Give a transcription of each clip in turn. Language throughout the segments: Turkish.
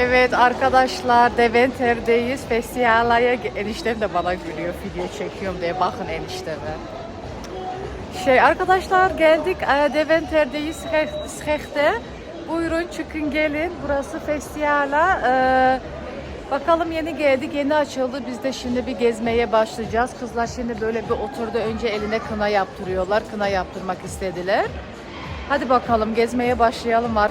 Evet arkadaşlar Deventer'deyiz. Festivallaya eniştem de bana gülüyor video çekiyorum diye bakın enişteme. Şey arkadaşlar geldik e, Deventer'deyiz Schechte. Buyurun çıkın gelin. Burası festivale. Ee, bakalım yeni geldik, yeni açıldı. Biz de şimdi bir gezmeye başlayacağız. Kızlar şimdi böyle bir oturdu. Önce eline kına yaptırıyorlar. Kına yaptırmak istediler. Hadi bakalım gezmeye başlayalım. Var.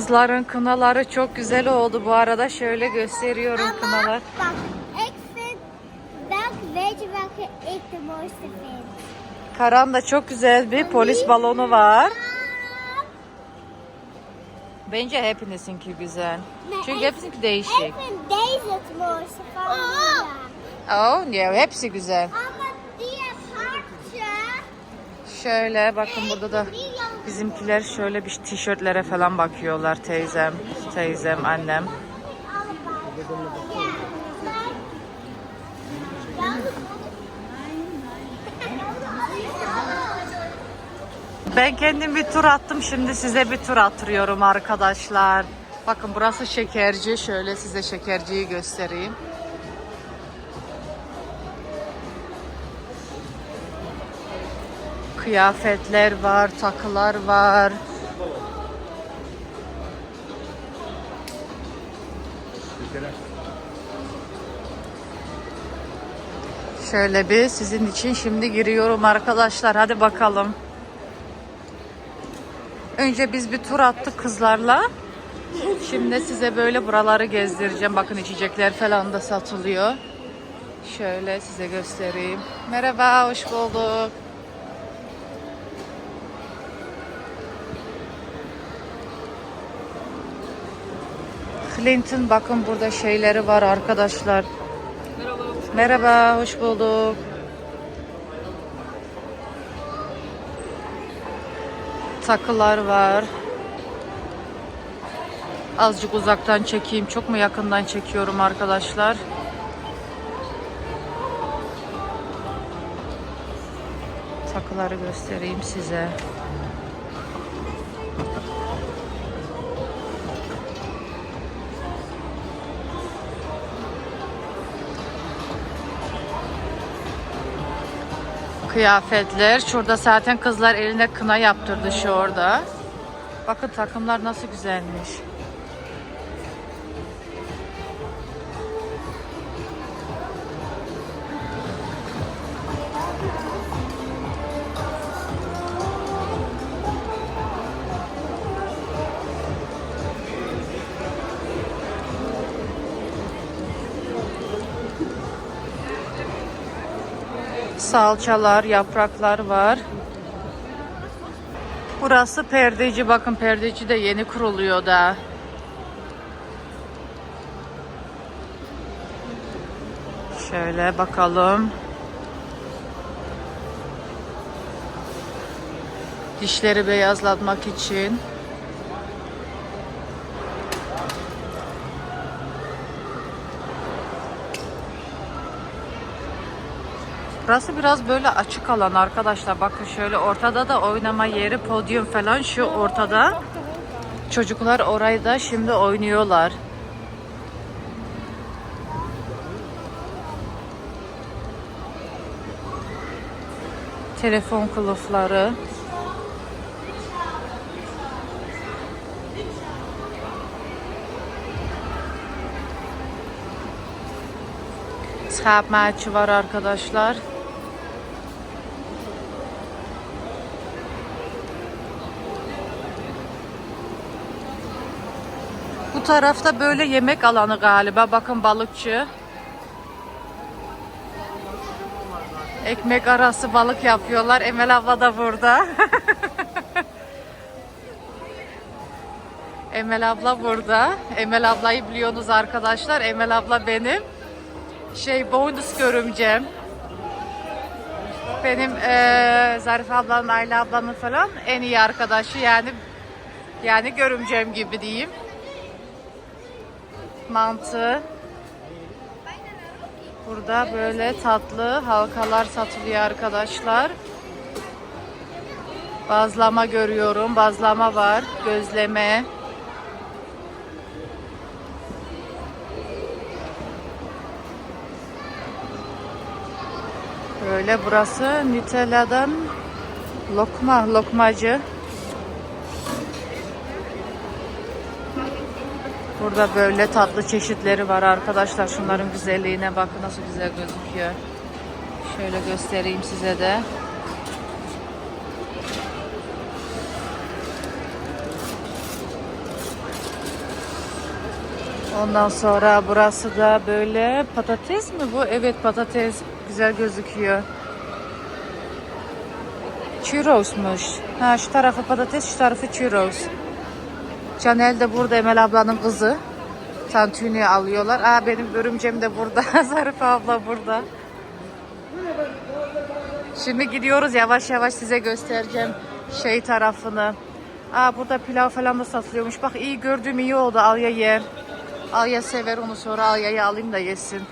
Kızların kınaları çok güzel oldu bu arada. Şöyle gösteriyorum kınalar. bak, ik vind welk weet je welke ik de mooiste vind? Karan da çok güzel bir polis balonu var. Bence hepinizinki güzel. Çünkü hepsininki değişik. Oh, ya hepsi güzel. Ama. Şöyle bakın burada da bizimkiler şöyle bir tişörtlere falan bakıyorlar teyzem, teyzem, annem. Ben kendim bir tur attım. Şimdi size bir tur attırıyorum arkadaşlar. Bakın burası şekerci. Şöyle size şekerciyi göstereyim. Kıyafetler var, takılar var. Şöyle bir sizin için şimdi giriyorum arkadaşlar. Hadi bakalım. Önce biz bir tur attık kızlarla. Şimdi size böyle buraları gezdireceğim. Bakın içecekler falan da satılıyor. Şöyle size göstereyim. Merhaba, hoş bulduk. Clinton bakın burada şeyleri var arkadaşlar. Merhaba, hoş bulduk. Takılar var. Azıcık uzaktan çekeyim. Çok mu yakından çekiyorum arkadaşlar? Takıları göstereyim size. Kıyafetler. Şurada zaten kızlar eline kına yaptırdı şu orada. Bakın takımlar nasıl güzelmiş. Salçalar, yapraklar var. Burası perdeci. Bakın perdeci de yeni kuruluyor da. Şöyle bakalım. Dişleri beyazlatmak için. Burası biraz böyle açık alan arkadaşlar. Bakın şöyle ortada da oynama yeri, podyum falan şu ortada. Çocuklar orayı da şimdi oynuyorlar. Telefon kılıfları. Schaapmaatje var arkadaşlar. Bu tarafta böyle yemek alanı galiba. Bakın balıkçı. Ekmek arası balık yapıyorlar. Emel abla da burada. Emel abla burada. Emel ablayı biliyorsunuz arkadaşlar. Emel abla benim şey bonus görümcem. Benim eee Zarife ablanın, Ayla ablanın falan en iyi arkadaşı yani yani görümcem gibi diyeyim. Mantı. Burada böyle tatlı halkalar satılıyor arkadaşlar. Bazlama görüyorum. Bazlama var. Gözleme. Böyle burası Nutella'dan lokma, lokmacı. Burada böyle tatlı çeşitleri var arkadaşlar. Şunların güzelliğine bakın nasıl güzel gözüküyor. Şöyle göstereyim size de. Ondan sonra burası da böyle patates mi bu? Evet patates. Güzel gözüküyor. Churros'muş. Ha şu tarafı patates, şu tarafı churros. Canel de burada Emel ablanın kızı. Tantuni alıyorlar. Aa benim örümcem de burada. Zarife abla burada. Şimdi gidiyoruz yavaş yavaş size göstereceğim şey tarafını. Aa burada pilav falan da satılıyormuş. Bak iyi gördüğüm iyi oldu. Alya yer. Alya sever onu sonra Alya'yı alayım da yesin.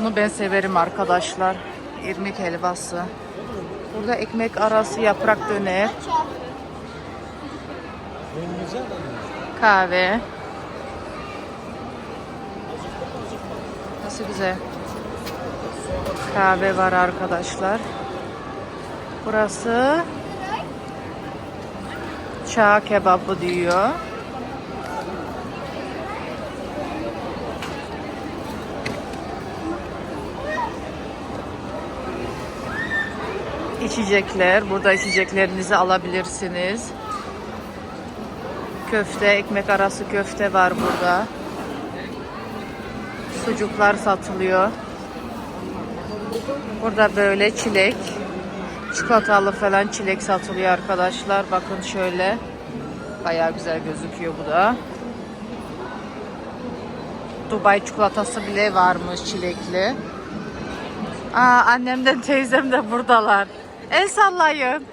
Bunu ben severim arkadaşlar. İrmik helvası. Burada ekmek arası yaprak döner. Kahve. Nasıl güzel. Kahve var arkadaşlar. Burası çağ kebabı diyor. İçecekler. Burada içeceklerinizi alabilirsiniz. Köfte, ekmek arası köfte var burada. Sucuklar satılıyor. Burada böyle çilek, çikolatalı falan çilek satılıyor arkadaşlar. Bakın şöyle. Bayağı güzel gözüküyor bu da. Dubai çikolatası bile varmış çilekli. Aa, annemden teyzem de buradalar. El sallayın.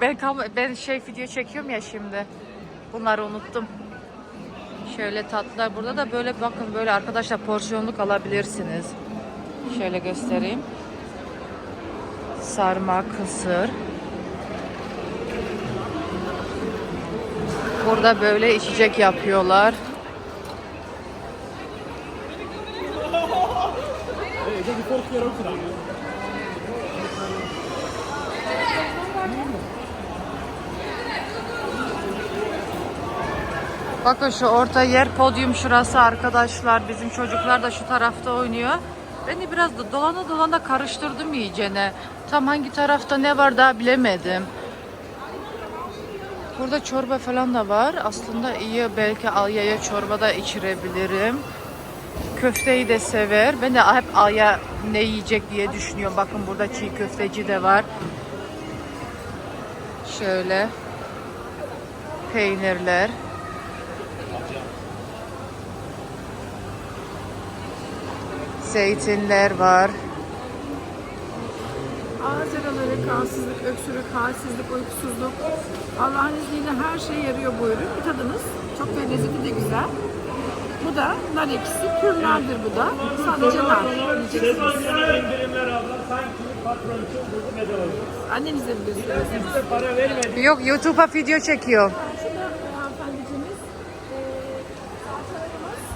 Ben ben şey video çekiyorum ya şimdi. Bunları unuttum. Şöyle tatlılar burada da böyle bakın böyle arkadaşlar porsiyonluk alabilirsiniz. Şöyle göstereyim. Sarma, kısır. Burada böyle içecek yapıyorlar. Bakın şu orta yer podyum şurası arkadaşlar. Bizim çocuklar da şu tarafta oynuyor. Ben de biraz da dolana dolana karıştırdım iyicene. Tam hangi tarafta ne var daha bilemedim. Burada çorba falan da var. Aslında iyi belki Alya'ya çorba da içirebilirim. Köfteyi de sever. Ben de hep Alya ne yiyecek diye düşünüyorum. Bakın burada çiğ köfteci de var. Şöyle. Peynirler. Zeytinler var. Ağız yaraları, kansızlık, öksürük, halsizlik, uykusuzluk. Allah'ın izniyle her şeye yarıyor bu ürün. Bir tadınız. Çok da lezzeti de güzel. Bu da nar ekşisi. Pür nardır bu da. Sadece nar yiyeceksiniz. Annenize mi gösteriyorsunuz? Yok YouTube'a video çekiyor. Şurada e, hanımefendiciğimiz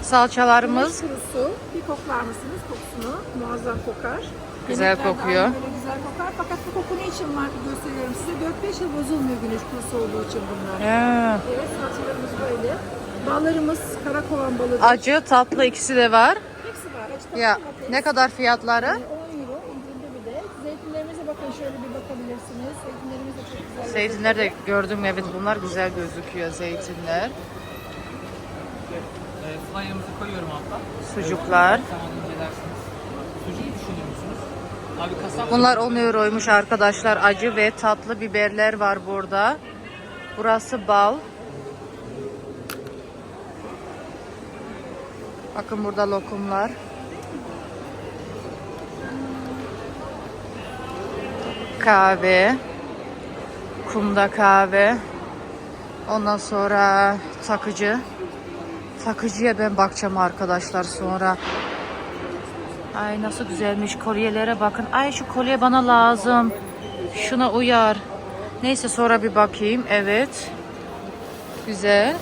e, salçalarımız, kurusu. Bir koklar mısınız kokusunu? Muazzam kokar. Güzel Yemekler kokuyor. Böyle güzel kokar. Fakat bu koku ne için var gösteriyorum size. 4-5 yıl bozulmuyor güneş kurusu olduğu için bunlar. Ya. Evet salçalarımız böyle. Ballarımız karakovan balığı. acı tatlı ikisi de var. Hepsi var. Açıkçası Ya domates. ne kadar fiyatları? 10 euro indirimde bir de. Zeytinlerimize bakın şöyle bir bakabilirsiniz. Zeytinlerimiz de çok güzel. Zeytinler de gördüm evet bunlar güzel gözüküyor zeytinler. Flyer'ımızı koyuyorum altta. Sucuklar. Zaman incelersiniz. Bunlar 10 euroymuş arkadaşlar. Acı ve tatlı biberler var burada. Burası bal. Bakın burada lokumlar. Kahve. Kumda kahve. Ondan sonra takıcı. Takıcıya ben bakacağım arkadaşlar sonra. Ay nasıl güzelmiş kolyelere bakın. Ay şu kolye bana lazım. Şuna uyar. Neyse sonra bir bakayım. Evet. Güzel.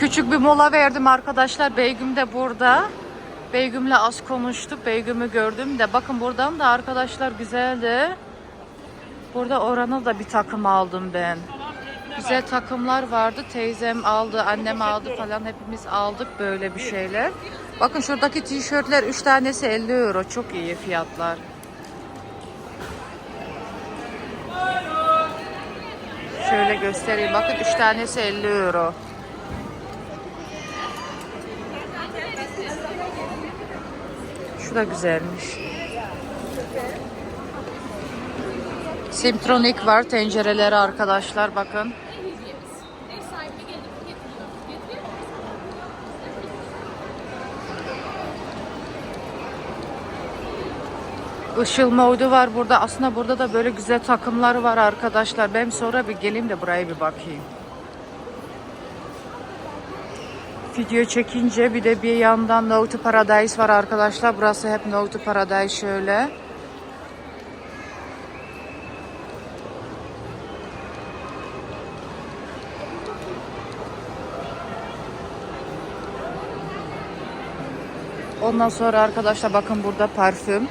Küçük bir mola verdim arkadaşlar. Beygüm de burada. Beygüm'le az konuştuk. Beygüm'ü gördüm de. Bakın buradan da arkadaşlar güzeldi. Burada oranı da bir takım aldım ben. Güzel takımlar vardı. Teyzem aldı, annem aldı falan. Hepimiz aldık böyle bir şeyler. Bakın şuradaki tişörtler 3 tanesi 50 euro. Çok iyi fiyatlar. Şöyle göstereyim. Bakın 3 tanesi 50 euro. Şu da güzelmiş. Simtronik var tencereleri arkadaşlar bakın. Işılma uydu var burada. Aslında burada da böyle güzel takımlar var arkadaşlar. Ben sonra bir geleyim de buraya bir bakayım. Video çekince bir de bir yandan to Paradise var arkadaşlar. Burası hep to Paradise şöyle. Ondan sonra arkadaşlar bakın burada parfüm.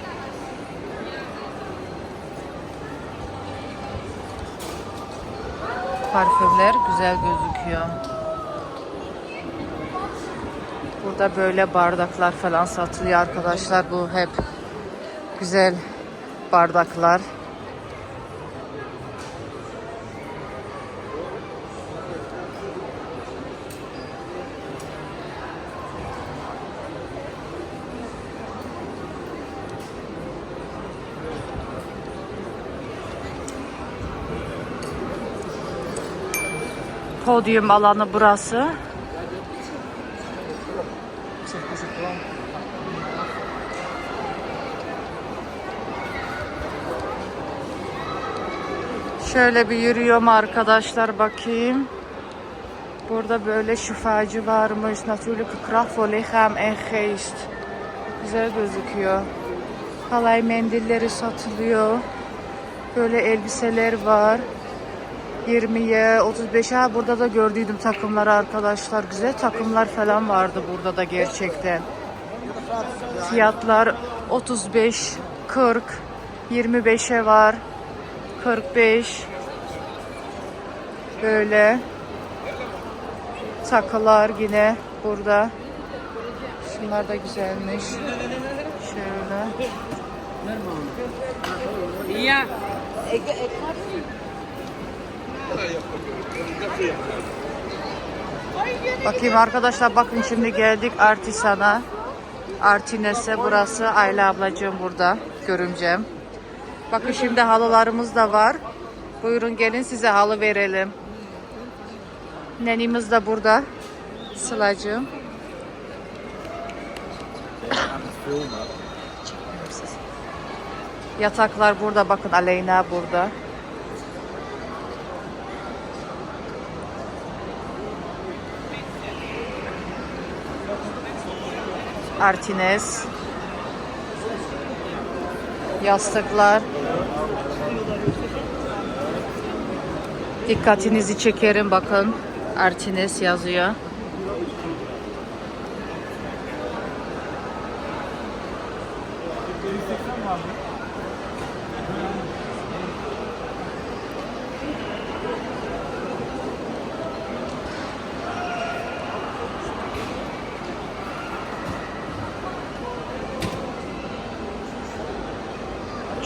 Parfümler güzel gözüküyor. Burada böyle bardaklar falan satılıyor arkadaşlar. Bu hep güzel bardaklar. Podyum alanı burası. Şöyle bir yürüyorum arkadaşlar bakayım. Burada böyle şifacı varmış. Natuurlijk kracht voor lichaam en geest. Güzel gözüküyor. Halay mendilleri satılıyor. Böyle elbiseler var. 20'ye 35'e ha burada da gördüydüm takımları arkadaşlar. Güzel takımlar falan vardı burada da gerçekten. Fiyatlar 35, 40, 25'e var. 45 böyle takılar yine burada. Şunlar da güzelmiş. Şöyle. Bakayım arkadaşlar bakın şimdi geldik Artisan'a. Artines'e burası Ayla ablacığım burada görümcem. Bakın şimdi halılarımız da var. Buyurun gelin size halı verelim. Nenimiz de burada. Sılacığım. Yataklar burada bakın Aleyna burada. Artines. Yastıklar. Dikkatinizi çekerim bakın. Artines yazıyor.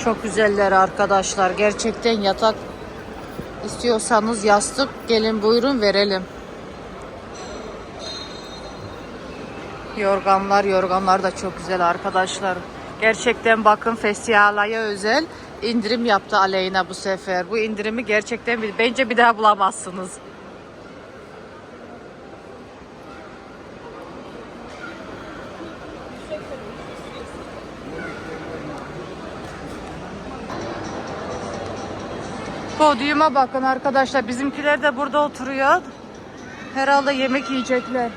Çok güzeller arkadaşlar. Gerçekten yatak istiyorsanız yastık gelin buyurun verelim. Yorganlar, yorganlar da çok güzel arkadaşlar. Gerçekten bakın Festivala'ya özel indirim yaptı Aleyna bu sefer. Bu indirimi gerçekten bence bir daha bulamazsınız. Podyuma bakın arkadaşlar. Bizimkiler de burada oturuyor. Herhalde yemek yiyecekler.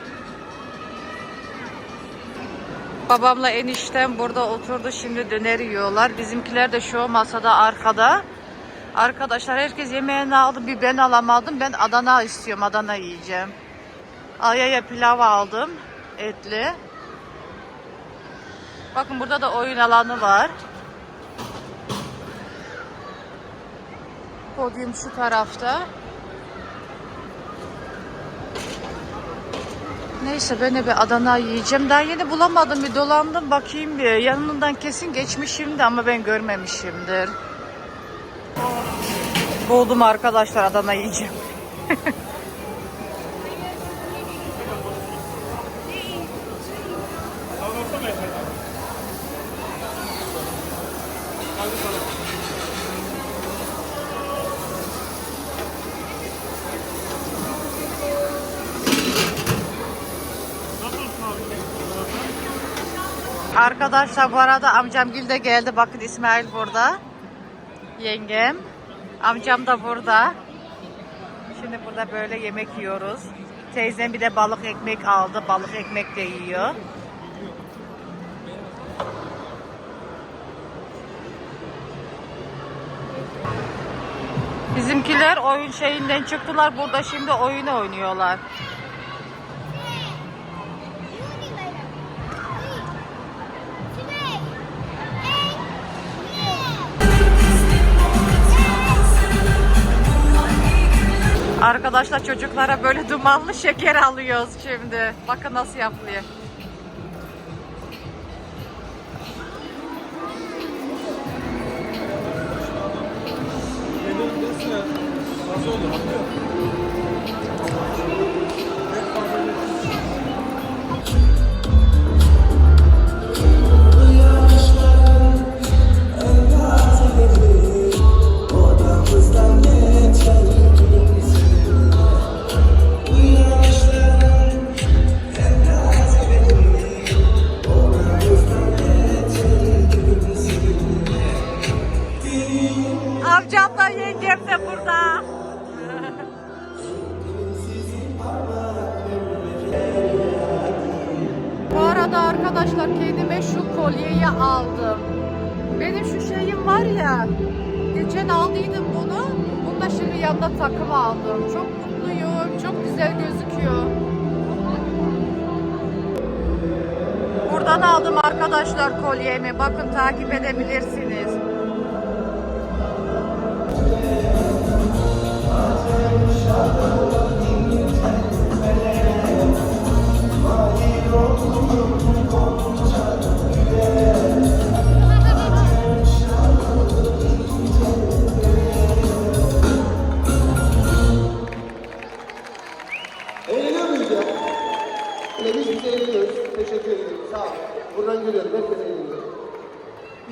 Babamla eniştem burada oturdu. Şimdi döner yiyorlar. Bizimkiler de şu masada arkada. Arkadaşlar herkes yemeğini aldı. Bir ben alamadım. Ben Adana istiyorum. Adana yiyeceğim. Ayaya pilav aldım. Etli. Bakın burada da oyun alanı var. Podyum şu tarafta. Neyse ben de bir Adana yiyeceğim. Daha yeni bulamadım bir dolandım bakayım bir. Yanından kesin geçmişimdi ama ben görmemişimdir. Buldum arkadaşlar Adana yiyeceğim. Arkadaşlar bu arada amcam Gül de geldi. Bakın İsmail burada. Yengem. Amcam da burada. Şimdi burada böyle yemek yiyoruz. Teyzem bir de balık ekmek aldı. Balık ekmek de yiyor. Bizimkiler oyun şeyinden çıktılar. Burada şimdi oyun oynuyorlar. Arkadaşlar çocuklara böyle dumanlı şeker alıyoruz şimdi. Bakın nasıl yapılıyor. Buradan aldım arkadaşlar kolyemi. Bakın takip edebilirsiniz. Eğleniyor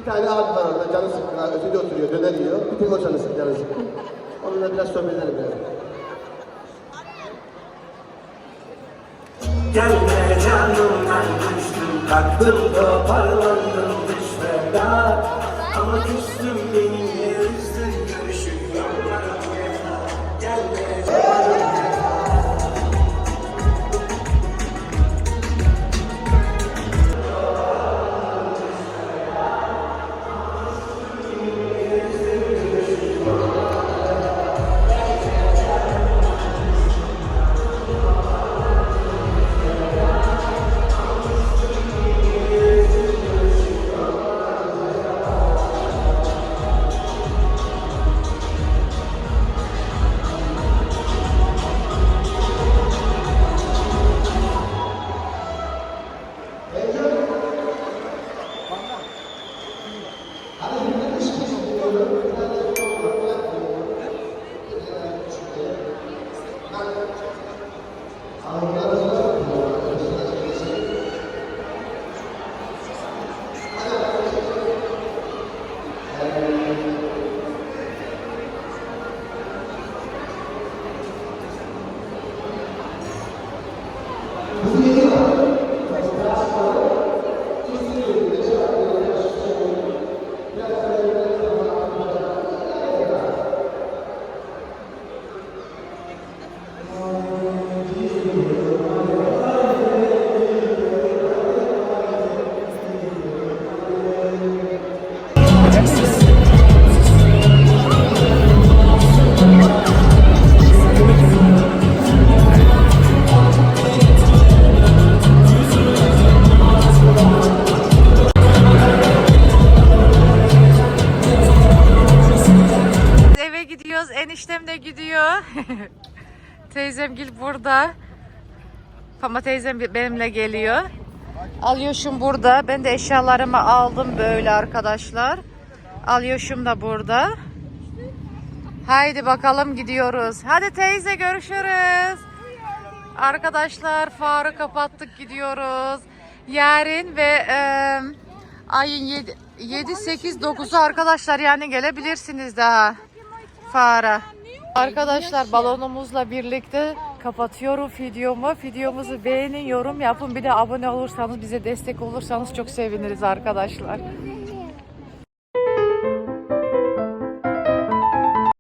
Bir tane abi var orada canı sıkkın. Ötede oturuyor. Döner yiyor. Bir tek o canı sıkkın. Canı sıkkın. Onunla biraz sohbet edelim biraz. Gelme canımdan düştüm Kalktım toparlandım düşmeden Ama küstüm benimle Fama teyzem benimle geliyor. Alyoşum burada. Ben de eşyalarımı aldım böyle arkadaşlar. Alyoşum da burada. Haydi bakalım gidiyoruz. Hadi teyze görüşürüz. Arkadaşlar farı kapattık gidiyoruz. Yarın ve e, ayın 7, 7 8 9'u arkadaşlar yani gelebilirsiniz daha fara. Arkadaşlar balonumuzla birlikte kapatıyorum videomu. Videomuzu beğenin, yorum yapın. Bir de abone olursanız, bize destek olursanız çok seviniriz arkadaşlar.